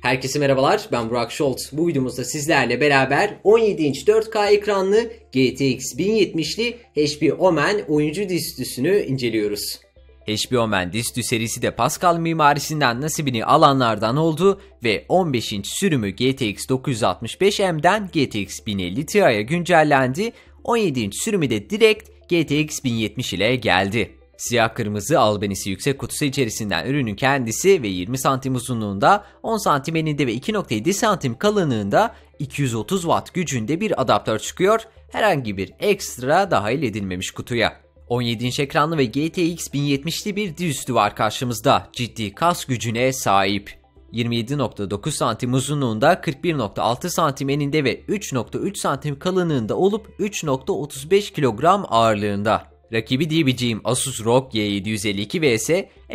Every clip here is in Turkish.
Herkese merhabalar ben Burak Şolt. Bu videomuzda sizlerle beraber 17 inç 4K ekranlı GTX 1070'li HP Omen oyuncu dizüstüsünü inceliyoruz. HP Omen dizüstü serisi de Pascal mimarisinden nasibini alanlardan oldu ve 15 inç sürümü GTX 965M'den GTX 1050 Ti'ye güncellendi. 17 inç sürümü de direkt GTX 1070 ile geldi. Siyah kırmızı albenisi yüksek kutusu içerisinden ürünün kendisi ve 20 santim uzunluğunda 10 santim eninde ve 2.7 santim kalınlığında 230 watt gücünde bir adaptör çıkıyor. Herhangi bir ekstra dahil edilmemiş kutuya. 17 inç ekranlı ve GTX 1070'li bir dizüstü var karşımızda. Ciddi kas gücüne sahip. 27.9 santim uzunluğunda 41.6 santim eninde ve 3.3 santim kalınlığında olup 3.35 kilogram ağırlığında. Rakibi diyebileceğim Asus ROG G752 vs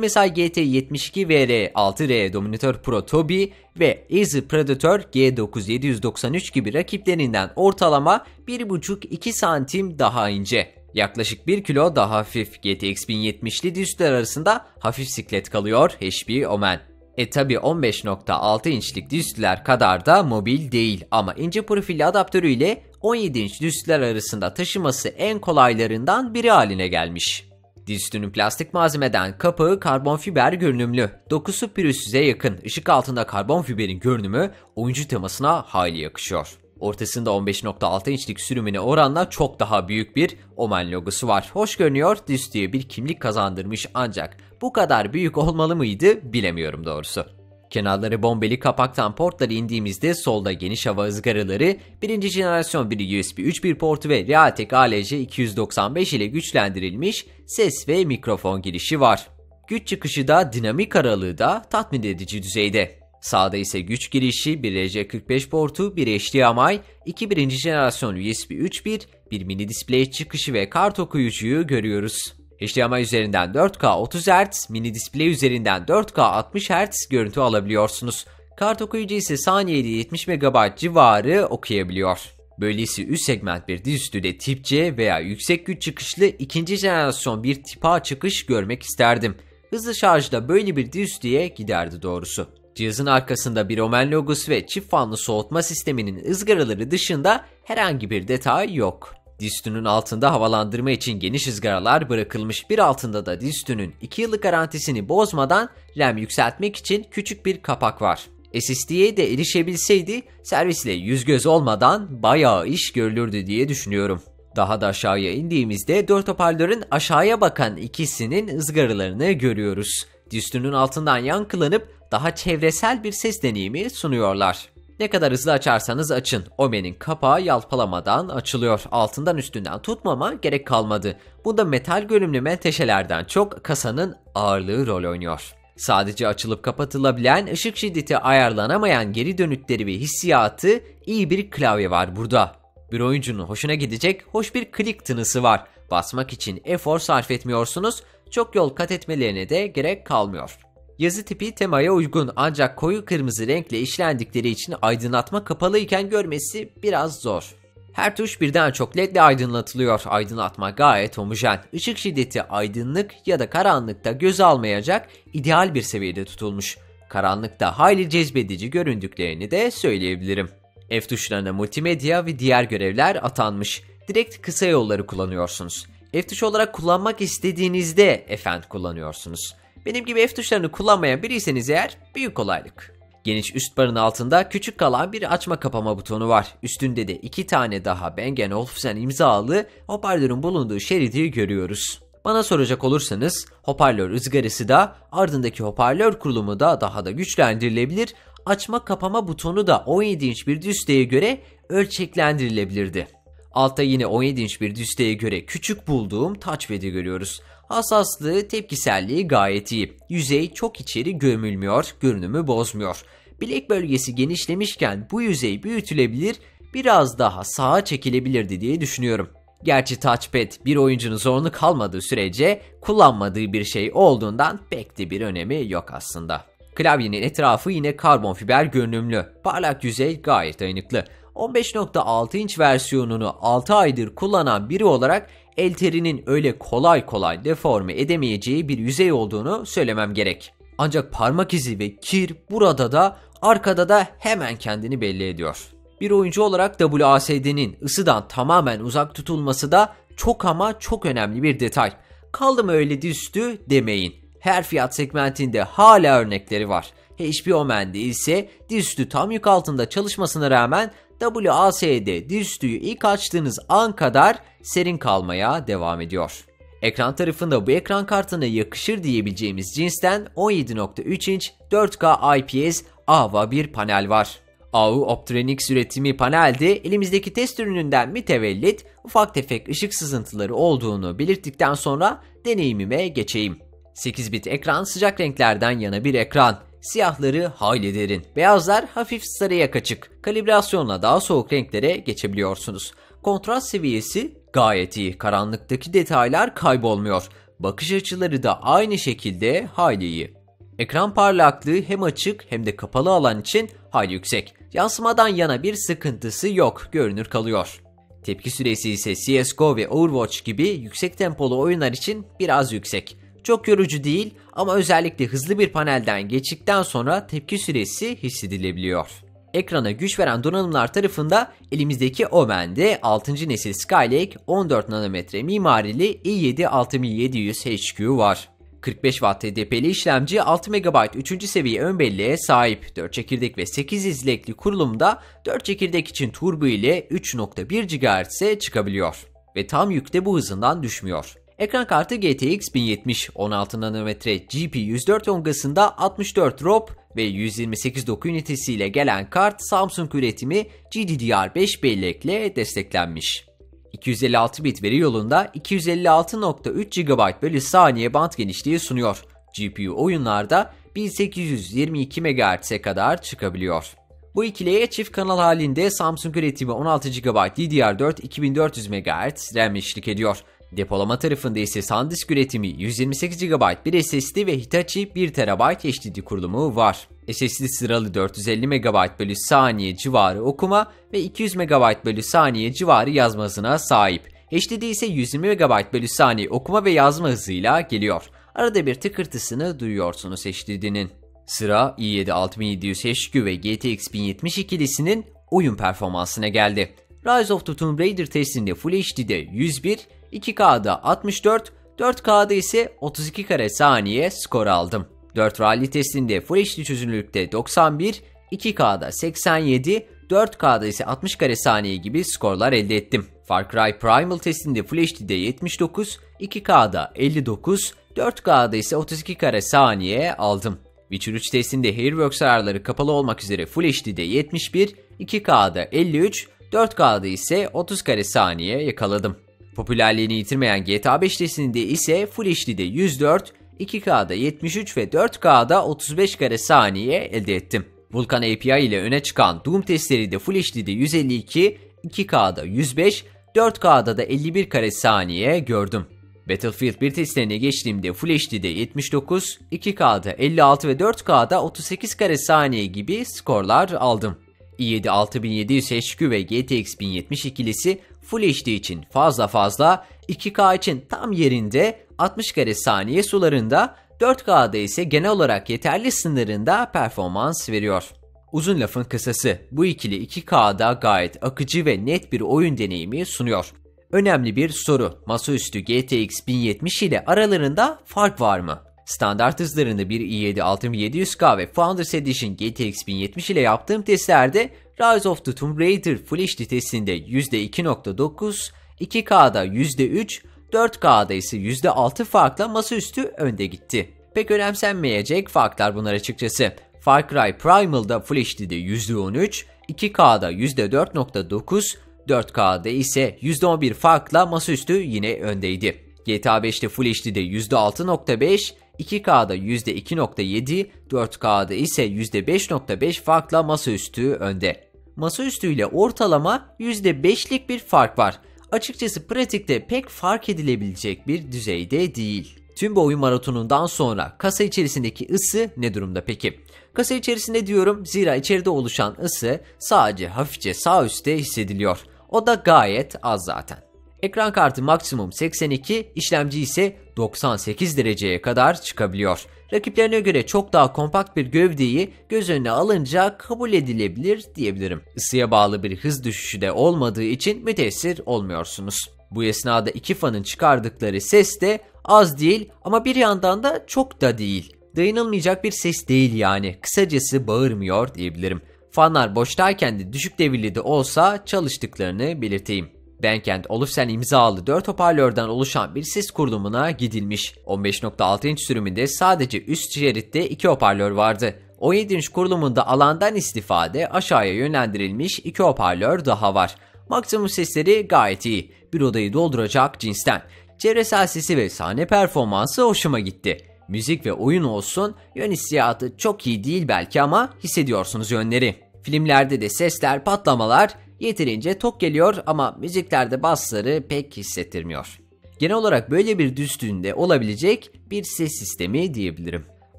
MSI GT72 VR6R Dominator Pro Toby ve Acer Predator G9793 gibi rakiplerinden ortalama 1.5-2 santim daha ince. Yaklaşık 1 kilo daha hafif GTX 1070'li dizüstüler arasında hafif siklet kalıyor HP Omen. E tabi 15.6 inçlik dizüstüler kadar da mobil değil ama ince profilli adaptörüyle 17 inç dizüstüler arasında taşıması en kolaylarından biri haline gelmiş. Dizüstünün plastik malzemeden kapağı karbon fiber görünümlü. Dokusu pürüzsüze yakın. Işık altında karbon fiberin görünümü oyuncu temasına hayli yakışıyor. Ortasında 15.6 inçlik sürümüne oranla çok daha büyük bir Omen logosu var. Hoş görünüyor, dizüstüye bir kimlik kazandırmış ancak bu kadar büyük olmalı mıydı bilemiyorum doğrusu. Kenarları bombeli kapaktan portları indiğimizde solda geniş hava ızgaraları, birinci jenerasyon bir USB 3.1 portu ve Realtek ALC 295 ile güçlendirilmiş ses ve mikrofon girişi var. Güç çıkışı da dinamik aralığı da tatmin edici düzeyde. Sağda ise güç girişi, bir RJ45 portu, bir HDMI, iki birinci jenerasyon USB 3.1, bir mini display çıkışı ve kart okuyucuyu görüyoruz. HDMI üzerinden 4K 30 Hz, mini display üzerinden 4K 60 Hz görüntü alabiliyorsunuz. Kart okuyucu ise saniyede 70 MB civarı okuyabiliyor. Böylesi üst segment bir dizüstü de tip C veya yüksek güç çıkışlı ikinci jenerasyon bir tip A çıkış görmek isterdim. Hızlı şarjda böyle bir dizüstüye giderdi doğrusu. Cihazın arkasında bir Omen logosu ve çift fanlı soğutma sisteminin ızgaraları dışında herhangi bir detay yok. Dizüstünün altında havalandırma için geniş ızgaralar bırakılmış bir altında da dizüstünün 2 yıllık garantisini bozmadan RAM yükseltmek için küçük bir kapak var. SSD'ye de erişebilseydi servisle yüz göz olmadan bayağı iş görülürdü diye düşünüyorum. Daha da aşağıya indiğimizde 4 hoparlörün aşağıya bakan ikisinin ızgaralarını görüyoruz. Dizüstünün altından yankılanıp daha çevresel bir ses deneyimi sunuyorlar. Ne kadar hızlı açarsanız açın. Omen'in kapağı yalpalamadan açılıyor. Altından üstünden tutmama gerek kalmadı. Bunda metal görünümlü menteşelerden çok kasanın ağırlığı rol oynuyor. Sadece açılıp kapatılabilen, ışık şiddeti ayarlanamayan geri dönütleri ve hissiyatı iyi bir klavye var burada. Bir oyuncunun hoşuna gidecek hoş bir klik tınısı var. Basmak için efor sarf etmiyorsunuz, çok yol kat etmelerine de gerek kalmıyor. Yazı tipi temaya uygun ancak koyu kırmızı renkle işlendikleri için aydınlatma kapalı iken görmesi biraz zor. Her tuş birden çok led ile aydınlatılıyor. Aydınlatma gayet homojen. Işık şiddeti aydınlık ya da karanlıkta göz almayacak ideal bir seviyede tutulmuş. Karanlıkta hayli cezbedici göründüklerini de söyleyebilirim. F tuşlarına multimedya ve diğer görevler atanmış. Direkt kısa yolları kullanıyorsunuz. F tuşu olarak kullanmak istediğinizde F'end kullanıyorsunuz. Benim gibi F tuşlarını kullanmayan biriyseniz eğer büyük kolaylık. Geniş üst barın altında küçük kalan bir açma kapama butonu var. Üstünde de iki tane daha Bang Olufsen imzalı hoparlörün bulunduğu şeridi görüyoruz. Bana soracak olursanız hoparlör ızgarası da ardındaki hoparlör kurulumu da daha da güçlendirilebilir. Açma kapama butonu da 17 inç bir düzlüğe göre ölçeklendirilebilirdi. Altta yine 17 inç bir düzlüğe göre küçük bulduğum touchpad'i görüyoruz. Hassaslığı, tepkiselliği gayet iyi. Yüzey çok içeri gömülmüyor, görünümü bozmuyor. Bilek bölgesi genişlemişken bu yüzey büyütülebilir, biraz daha sağa çekilebilirdi diye düşünüyorum. Gerçi touchpad bir oyuncunun zorunlu kalmadığı sürece kullanmadığı bir şey olduğundan pek de bir önemi yok aslında. Klavyenin etrafı yine karbon fiber görünümlü. Parlak yüzey gayet dayanıklı. 15.6 inç versiyonunu 6 aydır kullanan biri olarak Elteri'nin öyle kolay kolay deforme edemeyeceği bir yüzey olduğunu söylemem gerek. Ancak parmak izi ve kir burada da arkada da hemen kendini belli ediyor. Bir oyuncu olarak WASD'nin ısıdan tamamen uzak tutulması da çok ama çok önemli bir detay. Kaldı mı öyle dizüstü demeyin. Her fiyat segmentinde hala örnekleri var. HP Omen'de ise dizüstü tam yük altında çalışmasına rağmen WASD dizüstüyü ilk açtığınız an kadar serin kalmaya devam ediyor. Ekran tarafında bu ekran kartına yakışır diyebileceğimiz cinsten 17.3 inç 4K IPS AVA bir panel var. AU Optronics üretimi panelde elimizdeki test ürününden mütevellit ufak tefek ışık sızıntıları olduğunu belirttikten sonra deneyimime geçeyim. 8 bit ekran sıcak renklerden yana bir ekran. Siyahları hayli derin, beyazlar hafif sarıya kaçık. Kalibrasyonla daha soğuk renklere geçebiliyorsunuz. Kontrast seviyesi gayet iyi. Karanlıktaki detaylar kaybolmuyor. Bakış açıları da aynı şekilde hayli iyi. Ekran parlaklığı hem açık hem de kapalı alan için hayli yüksek. Yansımadan yana bir sıkıntısı yok, görünür kalıyor. Tepki süresi ise CSGO ve Overwatch gibi yüksek tempolu oyunlar için biraz yüksek. Çok yorucu değil ama özellikle hızlı bir panelden geçtikten sonra tepki süresi hissedilebiliyor. Ekrana güç veren donanımlar tarafında elimizdeki Omen'de 6. nesil Skylake 14 nanometre mimarili i7 6700 HQ var. 45 Watt TDP'li işlemci 6 MB 3. seviye ön belleğe sahip 4 çekirdek ve 8 izlekli kurulumda 4 çekirdek için turbo ile 3.1 GHz'e çıkabiliyor ve tam yükte bu hızından düşmüyor. Ekran kartı GTX 1070 16 nanometre GP104 yongasında 64 ROP ve 128 doku ünitesiyle gelen kart Samsung üretimi GDDR5 bellekle desteklenmiş. 256 bit veri yolunda 256.3 GB bölü saniye band genişliği sunuyor. GPU oyunlarda 1822 MHz'e kadar çıkabiliyor. Bu ikiliye çift kanal halinde Samsung üretimi 16 GB DDR4 2400 MHz RAM eşlik ediyor. Depolama tarafında ise SanDisk üretimi 128 GB bir SSD ve Hitachi 1 TB HDD kurulumu var. SSD sıralı 450 MB bölü saniye civarı okuma ve 200 MB bölü saniye civarı yazma hızına sahip. HDD ise 120 MB bölü saniye okuma ve yazma hızıyla geliyor. Arada bir tıkırtısını duyuyorsunuz HDD'nin. Sıra i7 6700 HQ ve GTX 1070 ikilisinin oyun performansına geldi. Rise of the Tomb Raider testinde Full HD'de 101, 2K'da 64, 4K'da ise 32 kare saniye skor aldım. 4 rally testinde Full HD çözünürlükte 91, 2K'da 87, 4K'da ise 60 kare saniye gibi skorlar elde ettim. Far Cry Primal testinde Full HD'de 79, 2K'da 59, 4K'da ise 32 kare saniye aldım. Witcher 3 testinde Hairworks ayarları kapalı olmak üzere Full HD'de 71, 2K'da 53, 4K'da ise 30 kare saniye yakaladım. Popülerliğini yitirmeyen GTA 5 testinde ise Full HD'de 104, 2K'da 73 ve 4K'da 35 kare saniye elde ettim. Vulkan API ile öne çıkan Doom testleri de Full HD'de 152, 2K'da 105, 4K'da da 51 kare saniye gördüm. Battlefield 1 testlerine geçtiğimde Full HD'de 79, 2K'da 56 ve 4K'da 38 kare saniye gibi skorlar aldım. İ7 6700 HQ ve GTX 1070 ikilisi Full HD için fazla fazla, 2K için tam yerinde, 60 kare saniye sularında, 4K'da ise genel olarak yeterli sınırında performans veriyor. Uzun lafın kısası, bu ikili 2K'da gayet akıcı ve net bir oyun deneyimi sunuyor. Önemli bir soru, masaüstü GTX 1070 ile aralarında fark var mı? Standart hızlarında bir i7 6700K ve Founders Edition GTX 1070 ile yaptığım testlerde Rise of the Tomb Raider Full HD testinde %2.9, 2K'da %3, 4K'da ise %6 farkla masaüstü önde gitti. Pek önemsenmeyecek farklar bunlar açıkçası. Far Cry Primal'da Full HD'de %13, 2K'da %4.9, 4K'da ise %11 farkla masaüstü yine öndeydi. GTA 5'te Full HD'de %6.5, 2K'da %2.7, 4K'da ise %5.5 farkla masaüstü önde. Masaüstü ile ortalama %5'lik bir fark var. Açıkçası pratikte pek fark edilebilecek bir düzeyde değil. Tüm bu oyun maratonundan sonra kasa içerisindeki ısı ne durumda peki? Kasa içerisinde diyorum zira içeride oluşan ısı sadece hafifçe sağ üstte hissediliyor. O da gayet az zaten. Ekran kartı maksimum 82, işlemci ise 98 dereceye kadar çıkabiliyor. Rakiplerine göre çok daha kompakt bir gövdeyi göz önüne alınca kabul edilebilir diyebilirim. Isıya bağlı bir hız düşüşü de olmadığı için müteessir olmuyorsunuz. Bu esnada iki fanın çıkardıkları ses de az değil ama bir yandan da çok da değil. Dayanılmayacak bir ses değil yani. Kısacası bağırmıyor diyebilirim. Fanlar boştayken de düşük devirli de olsa çalıştıklarını belirteyim. Bandcamp Olufsen imzalı 4 hoparlörden oluşan bir ses kurulumuna gidilmiş. 15.6 inç sürümünde sadece üst şeritte 2 hoparlör vardı. 17 inç kurulumunda alandan istifade aşağıya yönlendirilmiş 2 hoparlör daha var. Maksimum sesleri gayet iyi. Bir odayı dolduracak cinsten. Çevresel sesi ve sahne performansı hoşuma gitti. Müzik ve oyun olsun, yön hissiyatı çok iyi değil belki ama hissediyorsunuz yönleri. Filmlerde de sesler, patlamalar yeterince tok geliyor ama müziklerde basları pek hissettirmiyor. Genel olarak böyle bir düzlüğünde olabilecek bir ses sistemi diyebilirim.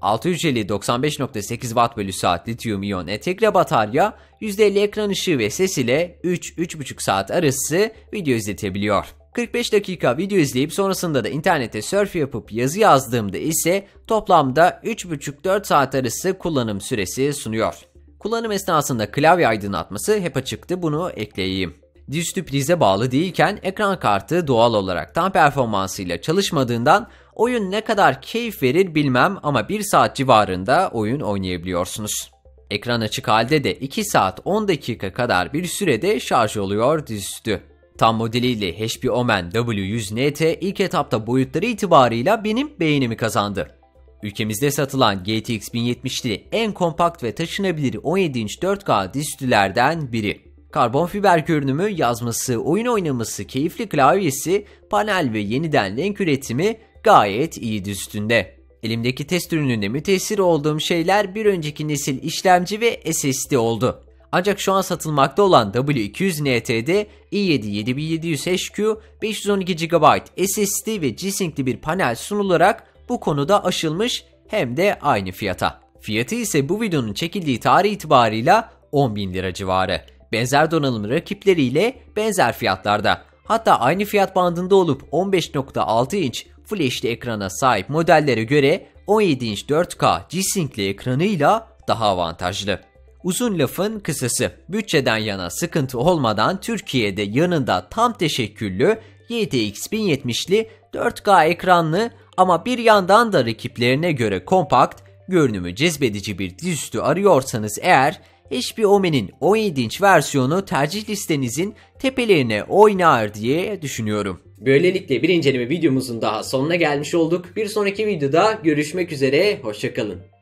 6 hücreli 95.8 Watt bölü saat lityum iyon entegre batarya %50 ekran ışığı ve ses ile 3-3.5 saat arası video izletebiliyor. 45 dakika video izleyip sonrasında da internette surf yapıp yazı yazdığımda ise toplamda 3,5-4 saat arası kullanım süresi sunuyor. Kullanım esnasında klavye aydınlatması hep açıktı bunu ekleyeyim. Dizüstü prize bağlı değilken ekran kartı doğal olarak tam performansıyla çalışmadığından oyun ne kadar keyif verir bilmem ama 1 saat civarında oyun oynayabiliyorsunuz. Ekran açık halde de 2 saat 10 dakika kadar bir sürede şarj oluyor dizüstü. Tam modeliyle HP Omen W100NT ilk etapta boyutları itibarıyla benim beğenimi kazandı. Ülkemizde satılan GTX 1070'li en kompakt ve taşınabilir 17 inç 4K dizüstülerden biri. Karbon fiber görünümü, yazması, oyun oynaması, keyifli klavyesi, panel ve yeniden renk üretimi gayet iyi üstünde. Elimdeki test ürününde müteessir olduğum şeyler bir önceki nesil işlemci ve SSD oldu. Ancak şu an satılmakta olan W200NT'de i7 7700 HQ, 512 GB SSD ve G-Sync'li bir panel sunularak bu konuda aşılmış hem de aynı fiyata. Fiyatı ise bu videonun çekildiği tarih itibarıyla 10.000 lira civarı. Benzer donanım rakipleriyle benzer fiyatlarda. Hatta aynı fiyat bandında olup 15.6 inç Full HD ekrana sahip modellere göre 17 inç 4K G-Sync'li ekranıyla daha avantajlı. Uzun lafın kısası, bütçeden yana sıkıntı olmadan Türkiye'de yanında tam teşekküllü GTX 1070'li 4K ekranlı ama bir yandan da rakiplerine göre kompakt, görünümü cezbedici bir dizüstü arıyorsanız eğer HP Omen'in 17 inç versiyonu tercih listenizin tepelerine oynar diye düşünüyorum. Böylelikle bir inceleme videomuzun daha sonuna gelmiş olduk. Bir sonraki videoda görüşmek üzere, hoşçakalın.